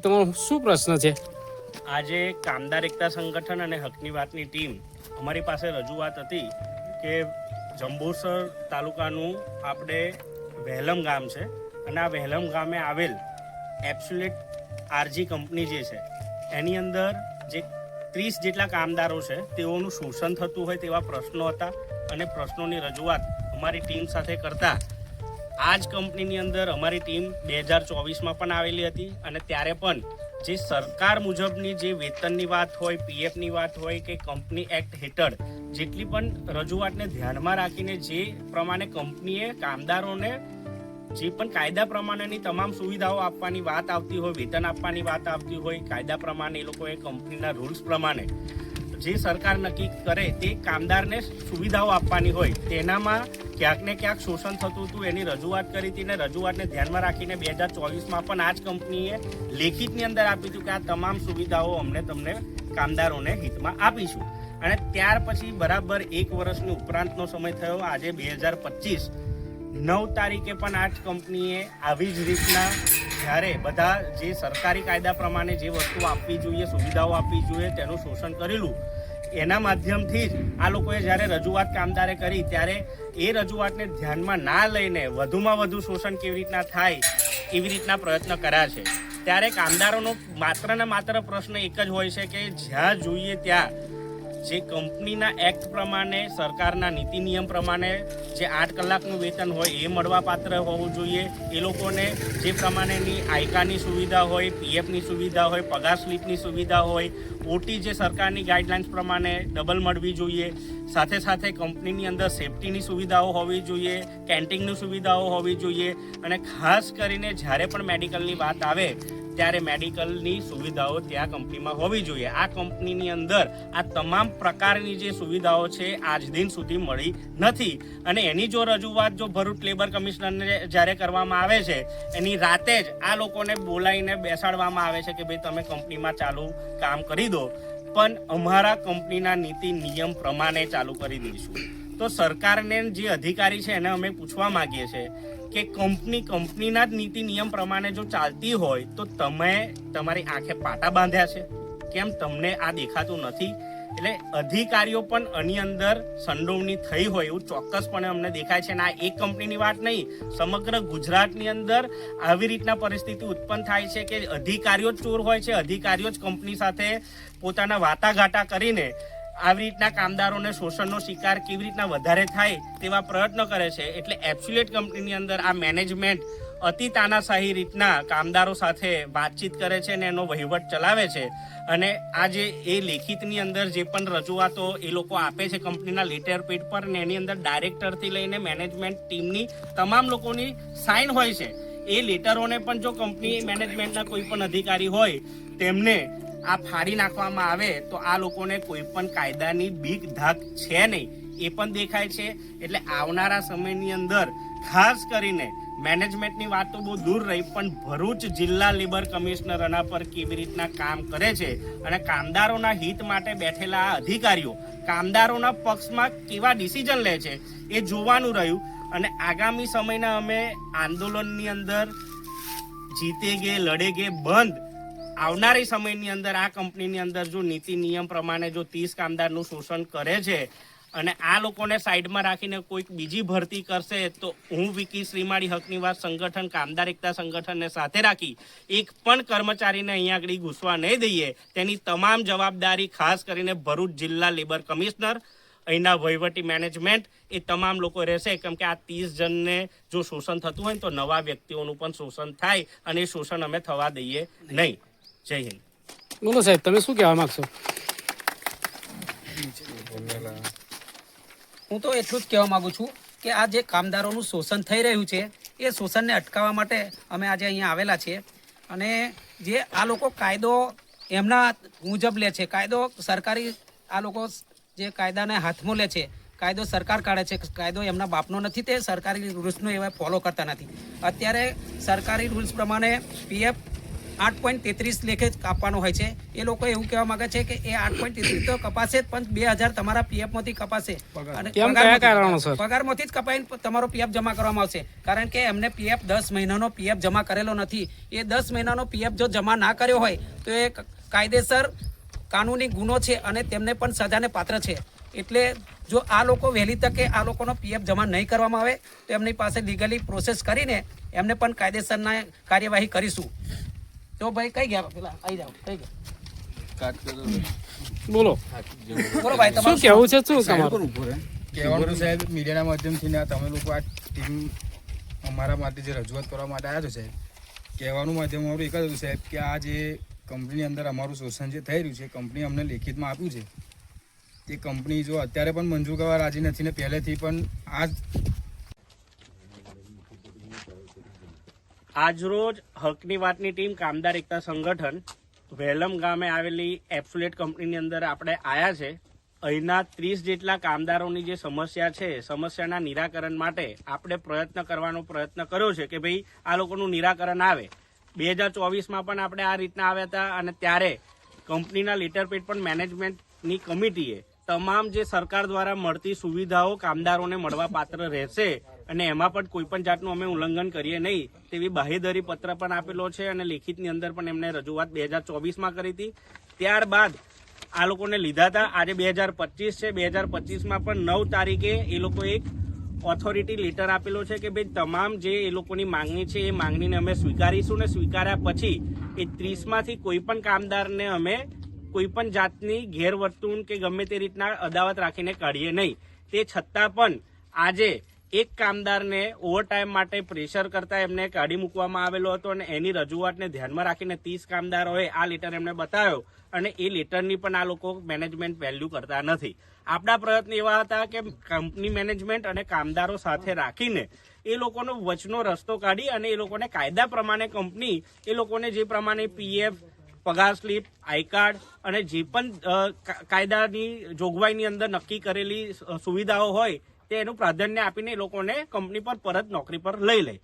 સાહેબ તમારો શું પ્રશ્ન છે? આજે કામદાર એકતા સંગઠન અને હકની વાતની ટીમ અમારી પાસે રજૂઆત હતી કે જંબુસર તાલુકાનું આપણે વહેલમ ગામ છે અને આ વહેલમ ગામે આવેલ એપ્સ્યુલેટ આરજી કંપની જે છે, એની અંદર જે ત્રીસ જેટલા કામદારો છે, તેઓનું શોષણ થતું હોય તેવા પ્રશ્નો હતા અને પ્રશ્નોની રજૂઆત અમારી ટીમ સાથે કરતા આ જ કંપનીની અંદર અમારી ટીમ બે હજાર ચોવીસમાં પણ આવેલી હતી અને ત્યારે પણ જે સરકાર મુજબની જે વેતનની વાત હોય, પીએફની વાત હોય કે કંપની એક્ટ હેઠળ જેટલી પણ રજૂઆતને ધ્યાનમાં રાખીને જે પ્રમાણે કંપનીએ કામદારોને જે પણ કાયદા પ્રમાણેની તમામ સુવિધાઓ આપવાની વાત આવતી હોય, વેતન આપવાની વાત આવતી હોય, કાયદા પ્રમાણે એ લોકોએ કંપનીના રૂલ્સ પ્રમાણે જે સરકાર નક્કી કરે તે કામદારને સુવિધાઓ આપવાની હોય, તેનામાં ક્યાંક ને ક્યાંક શોષણ થતું હતું, એની રજૂઆત કરી હતી ને રજૂઆતને ધ્યાનમાં રાખીને બે હજાર ચોવીસમાં પણ આ જ કંપનીએ લેખિતની અંદર આપ્યું હતું કે આ તમામ સુવિધાઓ અમને તમને કામદારોને હિતમાં આપીશું. અને ત્યાર પછી બરાબર એક વર્ષની ઉપરાંતનો સમય થયો, આજે બે હજાર પચીસ. નવ તારીખે પણ આ જ કંપનીએ આવી જ રીતના જ્યારે બધા જે સરકારી કાયદા પ્રમાણે જે વસ્તુ આપવી જોઈએ, સુવિધાઓ આપવી જોઈએ, તેનું શોષણ કરેલું, એના માધ્યમથી જ આ લોકોએ જ્યારે રજૂઆત કામદારે કરી, ત્યારે એ રજૂઆતને ધ્યાનમાં ના લઈને વધુમાં વધુ શોષણ કેવી રીતના થાય એવી રીતના પ્રયત્ન કર્યા છે, ત્યારે કામદારોનો માત્ર ને માત્ર પ્રશ્ન એક જ હોય છે કે જ્યાં જોઈએ ત્યાં જે કંપનીના એક્ટ પ્રમાણે, સરકારના નીતિ નિયમ પ્રમાણે જે આઠ કલાકનું વેતન હોય એ મળવા પાત્ર હોવું જોઈએ. એ લોકોને જે પ્રમાણેની આયકાની સુવિધા હોય, પીએફની સુવિધા હોય, પગાર સ્લીપની સુવિધા હોય, ઓટી જે સરકારની ગાઈડલાઇન્સ પ્રમાણે ડબલ મળવી જોઈએ. સાથે સાથે કંપનીની અંદર સેફટીની સુવિધાઓ હોવી જોઈએ, કેન્ટીનની સુવિધાઓ હોવી જોઈએ. અને ખાસ કરીને જ્યારે પણ મેડિકલની વાત આવે ત્યારે મેડિકલની સુવિધાઓ ત્યાં કંપનીમાં હોવી જોઈએ. આ કંપનીની અંદર આ તમામ પ્રકારની જે સુવિધાઓ છે આજ દિન સુધી મળી નથી. અને એની જો રજૂઆત જો ભરૂચ લેબર કમિશનરને જ્યારે કરવામાં આવે છે, એની રાતે જ આ લોકોને બોલાવીને બેસાડવામાં આવે છે કે ભાઈ તમે કંપનીમાં ચાલુ કામ કરી દો. પણ અમારા કંપનીના નીતિ નિયમ પ્રમાણે ચાલુ કરી દઈશું. તો સરકારને જે અધિકારી છે એને અમે પૂછવા માંગીએ છીએ કે કંપની કંપનીના જ નીતિ નિયમ પ્રમાણે જો ચાલતી હોય તો તમે તમારી આંખે પાટા બાંધ્યા છે. કેમ તમને આ દેખાતું નથી? એટલે અધિકારીઓ પણ આની અંદર સંડોવણી થઈ હોય એવું ચોક્કસપણે અમને દેખાય છે. અને આ એક કંપનીની વાત નહીં, સમગ્ર ગુજરાતની અંદર આવી રીતના પરિસ્થિતિ ઉત્પન્ન થાય છે કે અધિકારીઓ જ ચોર હોય છે. અધિકારીઓ જ કંપની સાથે પોતાના વાટાઘાટા કરીને આવી રીતના કામદારોને શોષણનો શિકાર કેવી રીતના વધારે થાય તેવા પ્રયત્નો કરે છે એટલે એપ્સ્યુલેટ કંપનીની અંદર આ મેનેજમેન્ટ અતિ તાનાશાહી રીતના કામદારો સાથે વાતચીત કરે છે અને એનો વહીવટ ચલાવે છે. અને આ જે એ લેખિતની અંદર જે પણ રજૂઆતો એ લોકો આપે છે કંપનીના લેટર પેડ પર ને એની અંદર ડાયરેક્ટરથી લઈને મેનેજમેન્ટ ટીમની તમામ લોકોની સાઇન હોય છે. એ લેટરોને પણ જો કંપની મેનેજમેન્ટના કોઈ પણ અધિકારી હોય, તેમને આ ફાડી નાખવામાં આવે તો આ લોકોને કોઈ પણ કાયદાની બીક ધાક છે નહીં. એ પણ દેખાય છે. એટલે આવનારા સમયની અંદર ખાસ કરીને મેનેજમેન્ટની વાત તો બહુ દૂર રહી, પણ ભરૂચ જિલ્લા લેબર કમિશનર આના પર કેવી રીતના કામ કરે છે અને કામદારોના હિત માટે બેઠેલા આ અધિકારીઓ કામદારોના પક્ષમાં કેવા ડિસિઝન લે છે એ જોવાનું રહ્યું. અને આગામી સમયના અમે આંદોલનની અંદર જીતે ગે, લડે ગે બંધ આવનારી સમયની અંદર આ કંપનીની અંદર જો નીતિ નિયમ પ્રમાણે જો ત્રીસ કામદારનું શોષણ કરે છે અને આ લોકોને સાઈડમાં રાખીને કોઈક બીજી ભરતી કરશે, તો હું વિકી શ્રીમાળી હકની વાત સંગઠન, કામદાર એકતા સંગઠનને સાથે રાખી એક પણ કર્મચારીને અહીંયા આગળ ઘૂસવા નહીં દઈએ, તેની તમામ જવાબદારી ખાસ કરીને ભરૂચ જિલ્લા લેબર કમિશનર અહીંના વહીવટી મેનેજમેન્ટ એ તમામ લોકો રહેશે. કેમ કે આ ત્રીસ જણને જો શોષણ થતું હોય તો નવા વ્યક્તિઓનું પણ શોષણ થાય અને એ શોષણ અમે થવા દઈએ નહીં. જય હિન્દ. બોલો સાહેબ તમે શું કહેવા માંગશો? હું તો એટલું જ કહેવા માંગુ છું કે આ જે કામદારોનું શોષણ થઈ રહ્યું છે એ શોષણને અટકાવવા માટે અમે આજે અહીંયા આવેલા છીએ. અને જે આ લોકો કાયદો એમના મુજબ લે છે કાયદો સરકારી આ લોકો જે કાયદાને હાથમાં લે છે કાયદો સરકાર કાઢે છે કાયદો એમના બાપનો નથી તે સરકારી રૂલ્સનો એવા ફોલો કરતા નથી. અત્યારે સરકારી રૂલ્સ પ્રમાણે પીએફ આઠ પોઈન્ટ તેત્રીસ લેખે કાપવાનો હોય છે. એ લોકો એવું કહેવા માંગે છે કે એ આઠ પોઈન્ટ તેત્રીસ તો કપાશે જ પણ બે હજાર તમારા પીએફમાંથી કપાશે અને? પગારમાંથી જ કપાઈને તમારો પીએફ જમા કરવામાં આવશે. કારણ કે એમને પીએફ દસ મહિનાનો પીએફ જમા કરેલો નથી. એ દસ મહિનાનો પીએફ જો જમા ના કર્યો હોય તો એ કાયદેસર કાનૂની ગુનો છે અને તેમને પણ સજાને પાત્ર છે. એટલે જો આ લોકો વહેલી તકે આ લોકોનો પીએફ જમા નહીં કરવામાં આવે તો એમની પાસે લીગલી પ્રોસેસ કરીને એમને પણ કાયદેસરના કાર્યવાહી કરીશું. તો ભાઈ કઈ ગયા પેલા? આવી જાવ કઈ ગયા? બોલો. બોલો ભાઈ શું કેવું છે? શું તમારું? કહેવાનું સાહેબ મીડિયાના માધ્યમથી ને તમે લોકો આ ટીમ અમારા માટે જે રજૂઆત કરવા માટે આવ્યા છો સાહેબ કહેવાનું માધ્યમ અમારું એક જ હતું સાહેબ કે આ જે કંપનીની અંદર અમારું શોષણ જે થઈ રહ્યું છે કંપની અમને લેખિતમાં આપ્યું છે તે કંપની જો અત્યારે પણ મંજૂર કરવા રાજી નથી ને પહેલેથી પણ આ આજરોજ હકની વાતની ટીમ કામદાર એકતા સંગઠન વેલમ ગામે આવેલી એપ્સુલેટ કંપનીની અંદર આપણે આયા છે. અહીંના ત્રીસ જેટલા કામદારોની જે સમસ્યા છે, સમસ્યાના નિરાકરણ માટે આપણે પ્રયત્ન કરવાનો પ્રયત્ન કર્યો છે કે ભાઈ આ લોકોનું નિરાકરણ આવે. બે હજાર ચોવીસમાં પણ આપણે આ રીતના આવ્યા હતા અને ત્યારે કંપનીના લેટર પેડ પણ મેનેજમેન્ટની કમિટીએ તમામ જે સરકાર દ્વારા મળતી સુવિધાઓ કામદારોને મળવા પાત્ર રહેશે અને એમાં પણ કોઈ પણ જાતનું અમે ઉલ્લંઘન કરીએ નહીં, તેવી બાહેધરી પત્ર પણ આપેલો છે અને લેખિતની અંદર પણ એમને રજૂઆત બે હજાર ચોવીસમાં કરી હતી. ત્યારબાદ આ લોકોને લીધા હતા. આજે બે હજાર પચીસ છે. બે હજાર પચીસમાં પણ નવ તારીખે એ લોકો એક ઓથોરિટી લેટર આપેલો છે કે ભાઈ તમામ જે એ લોકોની માંગણી છે, એ માંગણીને અમે સ્વીકારીશું ને સ્વીકાર્યા પછી એ ત્રીસમાંથી કોઈ પણ કામદારને અમે કોઈ પણ જાતની ગેરવર્તણૂક કે ગમે તે રીતના અદાવત રાખીને કાઢીએ નહીં. તે છતાં પણ આજે એક કામદારને ઓવરટાઈમ માટે પ્રેશર કરતા એમને કાઢી મૂકવામાં આવેલો હતો અને એની રજૂઆતને ધ્યાનમાં રાખીને ત્રીસ કામદારોએ આ લેટર એમને બતાવ્યો અને એ લેટરની પણ આ લોકો મેનેજમેન્ટ વેલ્યુ કરતા નથી. આપણા પ્રયત્ન એવા હતા કે કંપની મેનેજમેન્ટ અને કામદારો સાથે રાખીને એ લોકોનો વચનો રસ્તો કાઢી અને એ લોકોને કાયદા પ્રમાણે કંપની એ લોકોને જે પ્રમાણે પીએફ પગાર સ્લીપ આઈ કાર્ડ અને જે પણ કાયદાની જોગવાઈની અંદર નક્કી કરેલી સુવિધાઓ હોય તે એનું પ્રાધાન્ય આપીને લોકોને કંપની પર પરત નોકરી પર લઈ લે.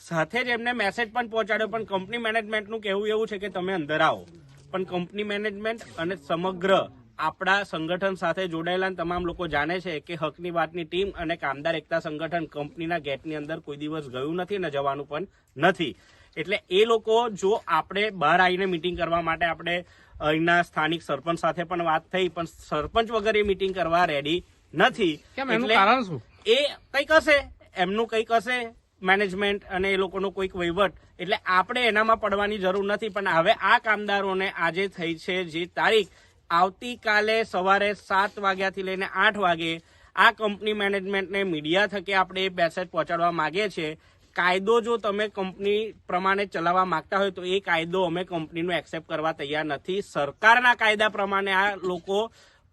સાથે જ એમને મેસેજ પણ પહોંચાડ્યો, પણ કંપની મેનેજમેન્ટનું કહેવું એવું છે કે તમે અંદર આવો. પણ કંપની મેનેજમેન્ટ અને સમગ્ર આપણા સંગઠન સાથે જોડાયેલા તમામ લોકો જાણે છે કે હકની વાતની ટીમ અને કામદાર એકતા સંગઠન કંપનીના ગેટની અંદર કોઈ દિવસ ગયું નથી અને જવાનું પણ નથી. એટલે એ લોકો જો આપણે બહાર આવીને મિટિંગ કરવા માટે આપણે અહીંના સ્થાનિક સરપંચ સાથે પણ વાત થઈ, પણ સરપંચ વગર એ મિટિંગ કરવા રેડી નથી. કારણ શું? એ કંઈક હશે એમનું કંઈક હશે મેનેજમેન્ટ અને એ લોકોનો કોઈક વહીવટ. એટલે આપણે એનામાં પડવાની જરૂર નથી પણ હવે આ કામદારોને આજે થઈ છે જે તારીખ. આવતીકાલે સવારે સાત વાગ્યાથી લઈને આઠ વાગે આ કંપની મેનેજમેન્ટને મીડિયા થકી આપણે એ મેસેજ પહોંચાડવા માગીએ છીએ. કાયદો જો તમે કંપની પ્રમાણે ચલાવવા માંગતા હોય તો એ કાયદો અમે કંપનીનો એક્સેપ્ટ કરવા તૈયાર નથી. સરકારના કાયદા પ્રમાણે આ લોકો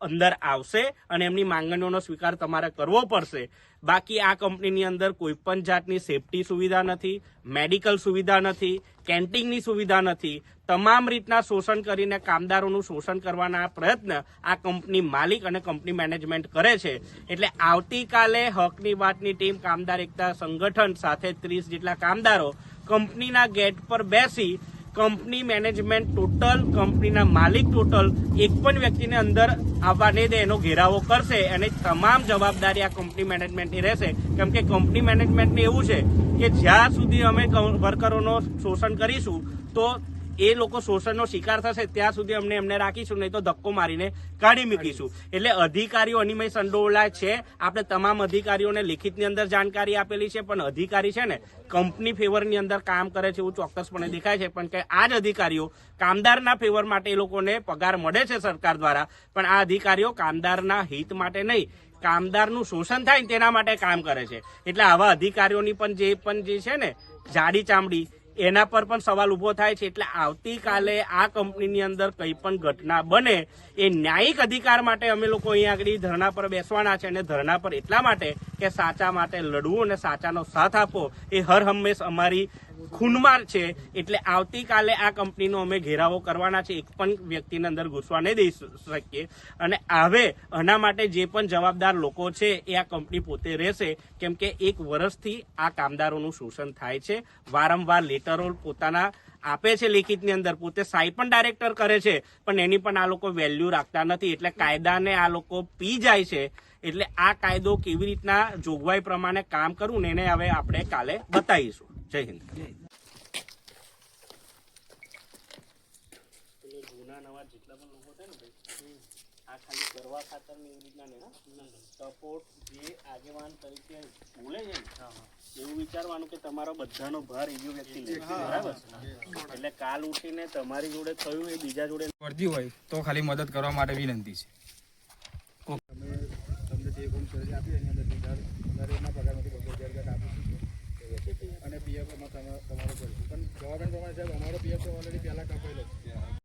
અંદર આવશે અને એમની માંગણીઓનો સ્વીકાર તમારે કરવો પડશે. બાકી આ કંપનીની અંદર કોઈ પણ જાતની સેફટી સુવિધા નથી, મેડિકલ સુવિધા નથી, કેન્ટીનની સુવિધા નથી. તમામ રીતના શોષણ કરીને કામદારોનું શોષણ કરવાના પ્રયત્ન આ કંપની માલિક અને કંપની મેનેજમેન્ટ કરે છે. એટલે આવતીકાલે હકની વાતની ટીમ કામદાર એકતા સંગઠન સાથે ત્રીસ જેટલા કામદારો કંપનીના ગેટ પર બેસી કંપની મેનેજમેન્ટ ટોટલ, કંપનીના માલિક ટોટલ, એક પણ વ્યક્તિને અંદર આવવા નહીં દે, એનો ઘેરાવો કરશે. અને તમામ જવાબદારી આ કંપની મેનેજમેન્ટની રહેશે. કેમ કે કંપની મેનેજમેન્ટને એવું છે કે જ્યાં સુધી અમે વર્કરોનો શોષણ કરીશું, તો એ લોકો શોષણનો શિકાર થશે ત્યાં સુધી અમને એમને રાખીશું નહીં તો ધક્કો મારીને કાઢી મૂકીશું. એટલે અધિકારીઓ અનિમય સંડોવલા છે. આપણે તમામ અધિકારીઓને લિખિતની અંદર જાણકારી આપેલી છે પણ અધિકારી છે ને કંપની ફેવરની અંદર કામ કરે છે એવું ચોક્કસપણે દેખાય છે. પણ કે આ જ અધિકારીઓ કામદારના ફેવર માટે એ લોકોને પગાર મળે છે સરકાર દ્વારા પણ આ અધિકારીઓ કામદારના હિત માટે નહીં કામદારનું શોષણ થાય તેના માટે કામ કરે છે. એટલે આવા અધિકારીઓની પણ જે પણ જે છે ને જાડી ચામડી એના પર પણ સવાલ ઊભો થાય છે એટલે આવતીકાલે આ કંપનીની અંદર કંઈ પણ ઘટના બને એ ન્યાયિક અધિકાર માટે અમે લોકો અહીંયા આગળ ધરણા પર બેસવાના છે અને ધરણા પર એટલા માટે કે સાચા માટે લડવું અને સાચાનો સાથ આપવો એ હર હંમેશ અમારી ખૂનમાં છે. એટલે આવતીકાલે આ કંપનીનો અમે ઘેરાવો કરવાના છે. એક પણ વ્યક્તિને અંદર ઘૂસવા નહીં દઈ શકીએ. અને હવે આના માટે જે પણ જવાબદાર લોકો છે એ આ કંપની પોતે રહેશે. કેમ કે એક વર્ષથી આ કામદારોનું શોષણ થાય છે. વારંવાર લેટરો પોતાના આપે છે લેખિતની અંદર. પોતે સાઈ પણ ડાયરેક્ટર કરે છે. પણ એની પણ આ લોકો વેલ્યુ રાખતા નથી. એટલે કાયદાને આ લોકો પી જાય છે. એટલે આ કાયદો કેવી રીતના જોગવાઈ પ્રમાણે કામ કરવું ને એને હવે આપણે કાલે બતાવીશું. જય હિન્દ. જૂના નવા જેટલા પણ લોકો છે ને ભાઈ આ ખાલી કરવા ખાતર ને એવી રીતના નહીં સપોર્ટ જે આગેવાન તરીકે બોલે છે ને એવું વિચારવાનું કે તમારો બધાનો ભાર એવી વ્યક્તિ લે છે. બરાબર? એટલે કાલ ઉઠીને તમારી જોડે થયું એ બીજા જોડે વર્દી હોય તો ખાલી મદદ કરવા માટે વિનંતી છે. તમે તમને જે પણ સર્જરી આપી એની અંદર દર દરેકના પગારમાંથી બસો હજાર રૂપિયા કાપી છે અને પીએફ તમારો કરીશું પણ ગવર્મેન્ટ પ્રમાણે સાહેબ, અમારો પીએફ તો ઓલરેડી પહેલાં કપાયેલો છે